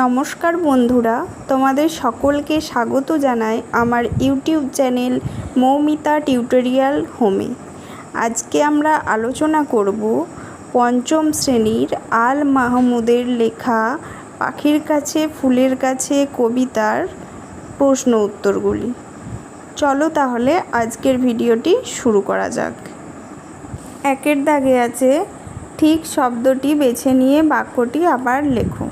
নমস্কার বন্ধুরা, তোমাদের সকলকে স্বাগত জানাই আমার ইউটিউব চ্যানেল মৌমিতা টিউটোরিয়াল হোমে। আজকে আমরা আলোচনা করব পঞ্চম শ্রেণির আল মাহমুদের লেখা পাখির কাছে, ফুলের কাছে কবিতার প্রশ্ন উত্তরগুলি। চলো তাহলে আজকের ভিডিওটি শুরু করা যাক। একের দাগে আছে, ঠিক শব্দটি বেছে নিয়ে বাক্যটি আবার লেখো।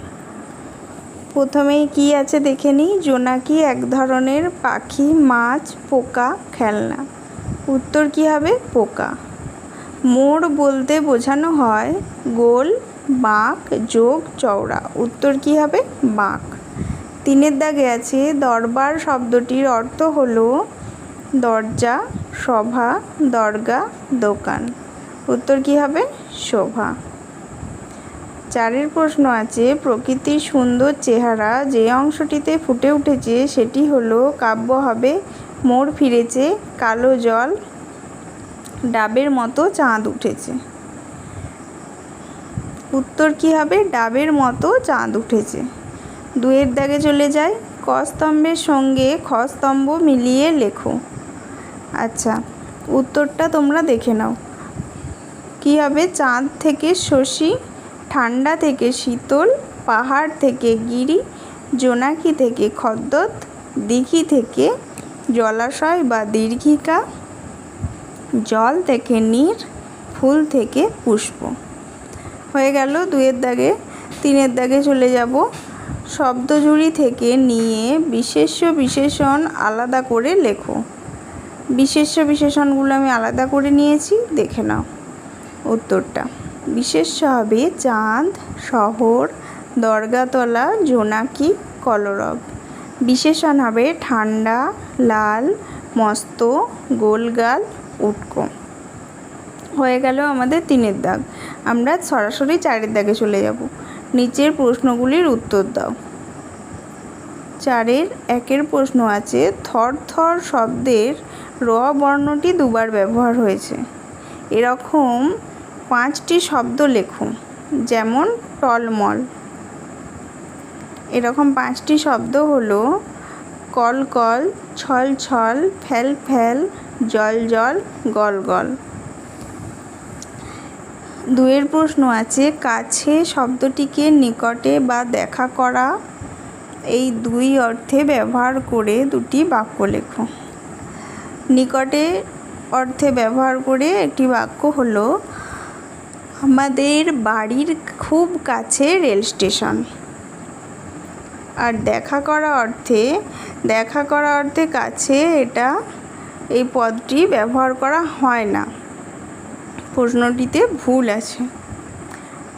প্রথমেই কি আছে দেখে নিই? জোনাকি এক ধরনের পাখি, মাছ, পোকা, খেলনা। উত্তর কি হবে? পোকা। মোড় বলতে বোঝানো হয় গোল, বাঁক, যোগ, চওড়া। উত্তর কি হবে? বাঁক। তিনের দাগে আছে, দরবার শব্দটির অর্থ হলো দরজা, সভা, দরগা, দোকান। উত্তর কি হবে? শোভা। চারের প্রশ্ন আছে, প্রকৃতির সুন্দর চেহারা যে অংশটিতে ফুটে উঠেছে সেটি হলো কাব্য হবে মোড় ফিরেছে, কালো জল, ডাবের মতো চাঁদ উঠেছে। উত্তর কি হবে? ডাবের মতো চাঁদ উঠেছে। দুয়ের দাগে চলে যায় ক স্তম্ভের সঙ্গে খ স্তম্ভ মিলিয়ে লেখো। আচ্ছা উত্তরটা তোমরা দেখে নাও। কী হবে? চাঁদ থেকে শশী ঠান্ডা থেকে শীতল, পাহাড় থেকে গিরি, জোনাকি থেকে খদ্দত, দিঘি থেকে জলাশয় বা দীর্ঘিকা, জল থেকে নীর, ফুল থেকে পুষ্প। হয়ে গেল দুয়ের দাগে, তিনের দাগে চলে যাব। শব্দজুড়ি থেকে নিয়ে বিশেষ্য বিশেষণ আলাদা করে লেখো। বিশেষ্য বিশেষণগুলো আমি আলাদা করে নিয়েছি, দেখে নাও। উত্তরটা। বিশেষ্য হবে চাঁদ, শহর, দরগাতলা, জোনাকি, কলরব। বিশেষণ হবে ঠান্ডা, লাল, মস্ত, গোলগাল, উটকো। হয়ে গেল আমাদের তিনের দাগ। আমরা সরাসরি চারের দাগে চলে যাব। নিচের প্রশ্নগুলির উত্তর দাও। চারের একের প্রশ্ন আছে, থর থর শব্দের র বর্ণটি দুবার ব্যবহার হয়েছে। এরকম পাঁচটি শব্দ লেখো, যেমন টলমল। এরকম পাঁচটি শব্দ হলো কল কল ছল ছল ফেল ফেল জল জল গল গল দুয়ের প্রশ্ন আছে, কাছে শব্দটিকে নিকটে বা দেখা করা, এই দুই অর্থে ব্যবহার করে দুটি বাক্য লেখো। নিকটে অর্থে ব্যবহার করে একটি বাক্য হলো আমাদের বাড়ির খুব কাছে রেল স্টেশন। আর দেখা করা অর্থে, দেখা করা অর্থে কাছে এটা, এই পদটি ব্যবহার করা হয় না। প্রশ্নটিতে ভুল আছে।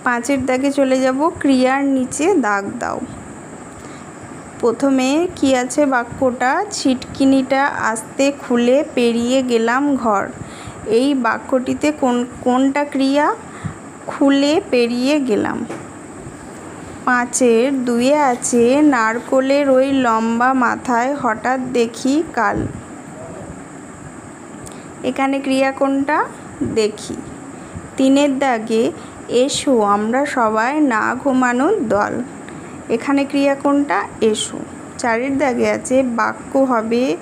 পাঁচের দাগে চলে যাব, ক্রিয়ার নিচে দাগ দাও। প্রথমে কি আছে বাক্যটা? ছিটকিনিটা আস্তে খুলে পেরিয়ে গেলাম ঘর। এই বাক্যটিতে কোন, কোনটা ক্রিয়া? খুলে পেরিয়ে গেলাম। পাঁচের দুয়ে আছে নারকোলের ওই লম্বা মাথায় হঠাৎ দেখি কাল। এখানে ক্রিয়া কোনটা? দেখি। তিনের দাগে, এসো, আমরা সবাই না ঘুমানোর দল। এখানে ক্রিয়া কোনটা? এসো। চারের দাগে আছে, বাক্য হবে,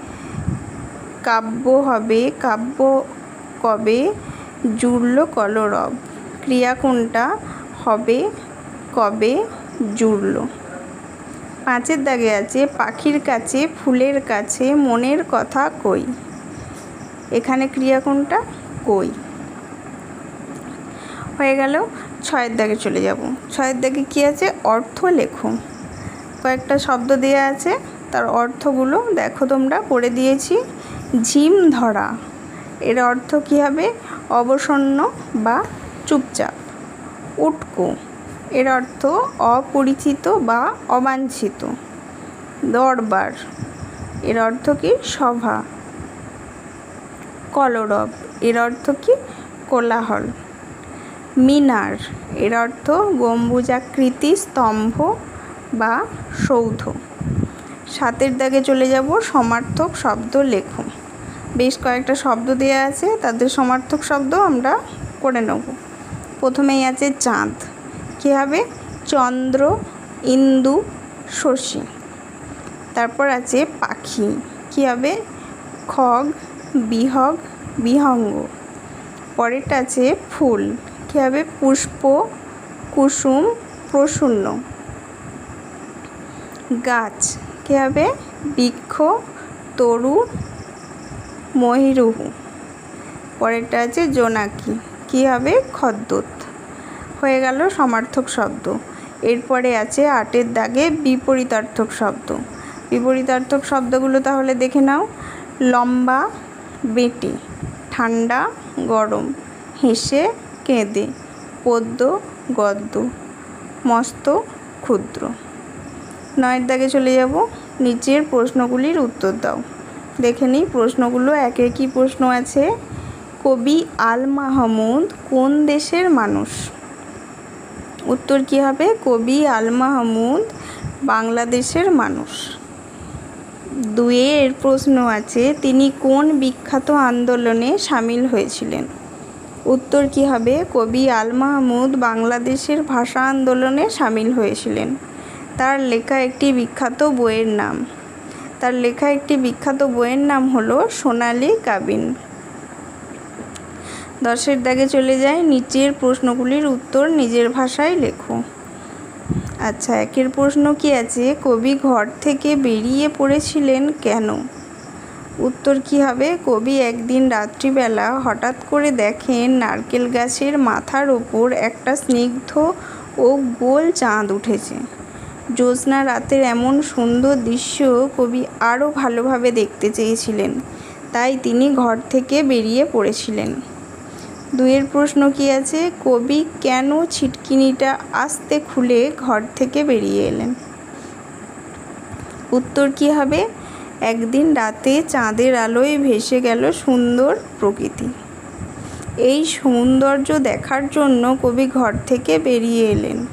কাব্য হবে, কাব্য কবে? জুড়ল কলরব। ক্রিয়া কোনটা হবে, কবে জুড়ল? পাঁচের দাগে আছে, পাখির কাছে, ফুলের কাছে, মনের কথা কই? এখানে ক্রিয়া কোনটা? কই। হয়ে গেল, ছয়ের দাগে চলে যাব। ছয়ের দাগে কী আছে? অর্থ লেখো। কয়েকটা শব্দ দেওয়া আছে, তার অর্থগুলো দেখো তোমরা, পড়ে দিয়েছি। ঝিম ধরা। এর অর্থ কী হবে? অবসন্ন বা চুপচাপ। উটকো, এর অর্থ অপরিচিত বা অবাঞ্ছিত। দরবার, এর অর্থ কি সভা। কলরব, এর অর্থ কি কোলাহল। মিনার, এর অর্থ গম্বুজাকৃতি, স্তম্ভ বা সৌধ। সাতের দাগে চলে যাব, সমার্থক শব্দ লেখো। বেশ কয়েকটা শব্দ দেওয়া আছে, তাদের সমার্থক শব্দ আমরা করে নেব। প্রথমেই আছে চাঁদ। কী হবে? চন্দ্র, ইন্দু, শশী। তারপর আছে পাখি। কী হবে? খগ, বিহগ, বিহঙ্গ। পরেরটা আছে ফুল। কী হবে? পুষ্প, কুসুম প্রসন্ন গাছ। কী হবে? বৃক্ষ, তরু মহিরুহু পরেরটা আছে জোনাকি। কী হবে? খদ্দুত। হয়ে গেল সমার্থক শব্দ। এরপরে আছে আটের দাগে বিপরীতার্থক শব্দ। বিপরীতার্থক শব্দগুলো তাহলে দেখে নাও। লম্বা, বেটে, ঠান্ডা, গরম, হেসে, কেঁদে পদ্য গদ্য, মস্ত, ক্ষুদ্র। নয়ের দাগে চলে যাব। নিচের প্রশ্নগুলির উত্তর দাও। দেখে নিই প্রশ্নগুলো এক একই প্রশ্ন আছে? কবি আল মাহমুদ কোন দেশের মানুষ? উত্তর কী হবে? কবি আল মাহমুদ বাংলাদেশের মানুষ। দুয়ের প্রশ্ন আছে, তিনি কোন বিখ্যাত আন্দোলনে সামিল হয়েছিলেন? উত্তর কী হবে? কবি আল মাহমুদ বাংলাদেশের ভাষা আন্দোলনে সামিল হয়েছিলেন। তার লেখা একটি বিখ্যাত বইয়ের নাম। তার লেখা একটি বিখ্যাত বইয়ের নাম হলো সোনালি কাবিন। দশের দাগে চলে যায় নিচের প্রশ্নগুলির উত্তর নিজের ভাষায় লেখো। আচ্ছা একের প্রশ্ন কি আছে? কবি ঘর থেকে বেরিয়ে পড়েছিলেন কেন? উত্তর কি হবে? কবি একদিন রাত্রিবেলা হঠাৎ করে দেখেন নারকেল গাছের মাথার ওপর একটা স্নিগ্ধ ও গোল চাঁদ উঠেছে। জ্যোৎস্না রাতের এমন সুন্দর দৃশ্য কবি আরও ভালোভাবে দেখতে চেয়েছিলেন, তাই তিনি ঘর থেকে বেরিয়ে পড়েছিলেন। দুইয়ের প্রশ্ন কি আছে? কবি কেন ছিটকিনিটা আস্তে খুলে ঘর থেকে বেরিয়ে এলেন? উত্তর কি হবে? একদিন রাতে চাঁদের আলোয় ভেসে গেল সুন্দর প্রকৃতি। এই সৌন্দর্য দেখার জন্য কবি ঘর থেকে বেরিয়ে এলেন।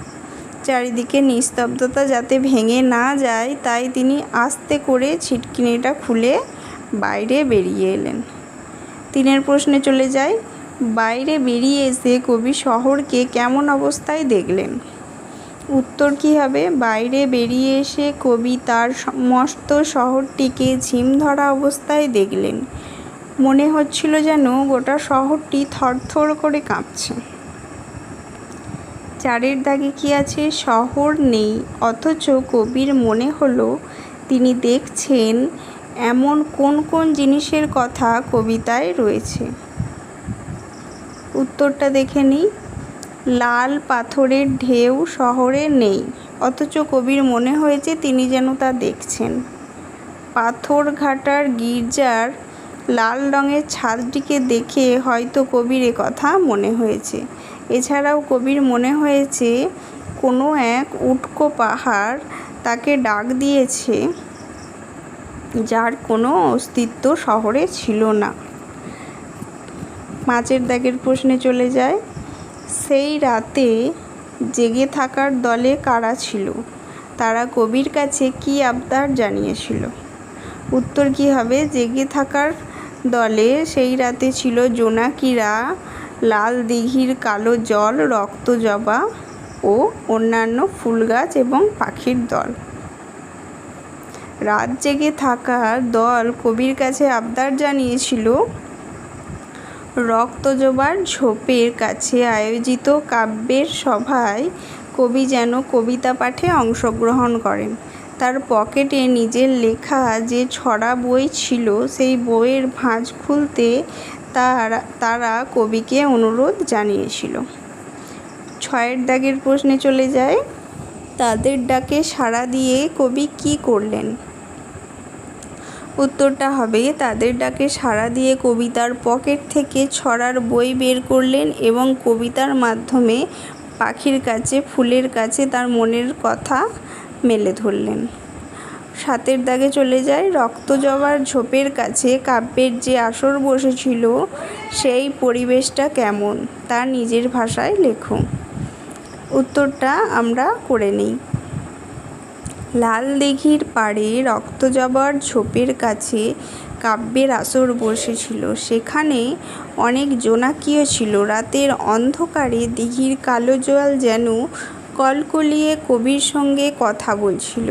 চারিদিকে নিস্তব্ধতা যাতে ভেঙে না যায়, তাই তিনি আস্তে করে ছিটকিনিটা খুলে বাইরে বেরিয়ে এলেন। তিনের প্রশ্নে চলে যায় বাইরে বেরিয়ে এসে কবি শহরকে কেমন অবস্থায় দেখলেন? উত্তর কী হবে? বাইরে বেরিয়ে এসে কবি তার সমস্ত শহরটিকে ঝিম ধরা অবস্থায় দেখলেন। মনে হচ্ছিল যেন গোটা শহরটি থরথর করে কাঁপছে। চারের দাগে কি আছে? শহর নেই, অথচ কবির মনে হলো তিনি দেখছেন এমন কোন কোন জিনিসের কথা কবিতায় রয়েছে। উত্তরটা দেখে নিই। লাল পাথরের ঢেউ শহরে নেই, অথচ কবির মনে হয়েছে তিনি যেন তা দেখছেন। পাথরঘাটার গির্জার লাল রঙের ছাদটিকে দেখে হয়তো কবির কথা মনে হয়েছে। এছাড়াও কবির মনে হয়েছে, কোনো এক উটকো পাহাড় তাকে ডাক দিয়েছে, যার কোনো অস্তিত্ব শহরে ছিল না। মাছের দাগের প্রশ্নে চলে যায়, সেই রাতে জেগে থাকার দলে কারা ছিল? তারা কবির কাছে কি আবদার জানিয়েছিল? উত্তর কী হবে? জেগে থাকার দলে সেই রাতে ছিল জোনাকিরা, লাল দিঘির কালো জল, রক্ত জবা ও অন্যান্য ফুল গাছ এবং পাখির দল। রাত জেগে থাকার দল কবির কাছে আবদার জানিয়েছিল রক্তজবার ঝোপের কাছে আয়োজিত কাব্যের সভায় কবি যেন কবিতা পাঠে অংশগ্রহণ করেন। তার পকেটে নিজের লেখা যে ছড়া বই ছিল, সেই বইয়ের ভাঁজ খুলতে তার, তারা কবিকে অনুরোধ জানিয়েছিল। ছয়ের দাগের প্রশ্নে চলে যায়, তাদের ডাকে সাড়া দিয়ে কবি কি করলেন? উত্তরটা হবে, তাদের ডাকে সাড়া দিয়ে কবিতার পকেট থেকে ছড়ার বই বের করলেন এবং কবিতার মাধ্যমে পাখির কাছে, ফুলের কাছে তার মনের কথা মেলে ধরলেন। সাতের দাগে চলে যায়, রক্ত জবার ঝোপের কাছে কাব্যের যে আসর বসেছিল, সেই পরিবেশটা কেমন, তা নিজের ভাষায় লেখো। উত্তরটা আমরা করে নিই। লাল দিঘির পাড়ে রক্তজবার ঝোপের কাছে কাব্যের আসর বসেছিল। সেখানে অনেক জোনাকিও ছিল। রাতের অন্ধকারে দিঘির কালো জল যেন কলকলিয়ে কবির সঙ্গে কথা বলছিল।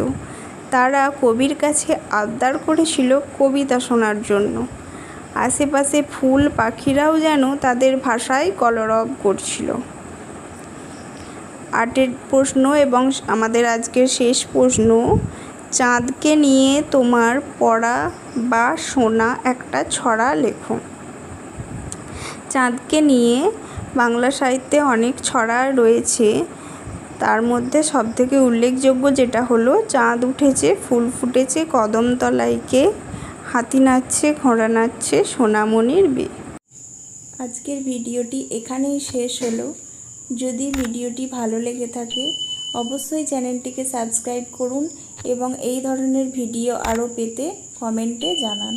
তারা কবির কাছে আবদার করেছিল কবিতা শোনার জন্য। আশেপাশে ফুল পাখিরাও যেন তাদের ভাষায় কলরব করছিল। আটের প্রশ্ন এবং আমাদের আজকের শেষ প্রশ্ন, চাঁদকে নিয়ে তোমার পড়া বা শোনা একটা ছড়া লেখো। চাঁদকে নিয়ে বাংলা সাহিত্যে অনেক ছড়া রয়েছে। তার মধ্যে সবথেকে উল্লেখযোগ্য যেটা হলো, চাঁদ উঠেছে, ফুল ফুটেছে কদমতলাইকে হাতি নাচছে, ঘোড়া নাচছে, সোনামণির বে আজকের ভিডিওটি এখানেই শেষ হলো। যদি ভিডিওটি ভালো লেগে থাকে, অবশ্যই চ্যানেলটিকে সাবস্ক্রাইব করুন এবং এই ধরনের ভিডিও আরও পেতে কমেন্টে জানান।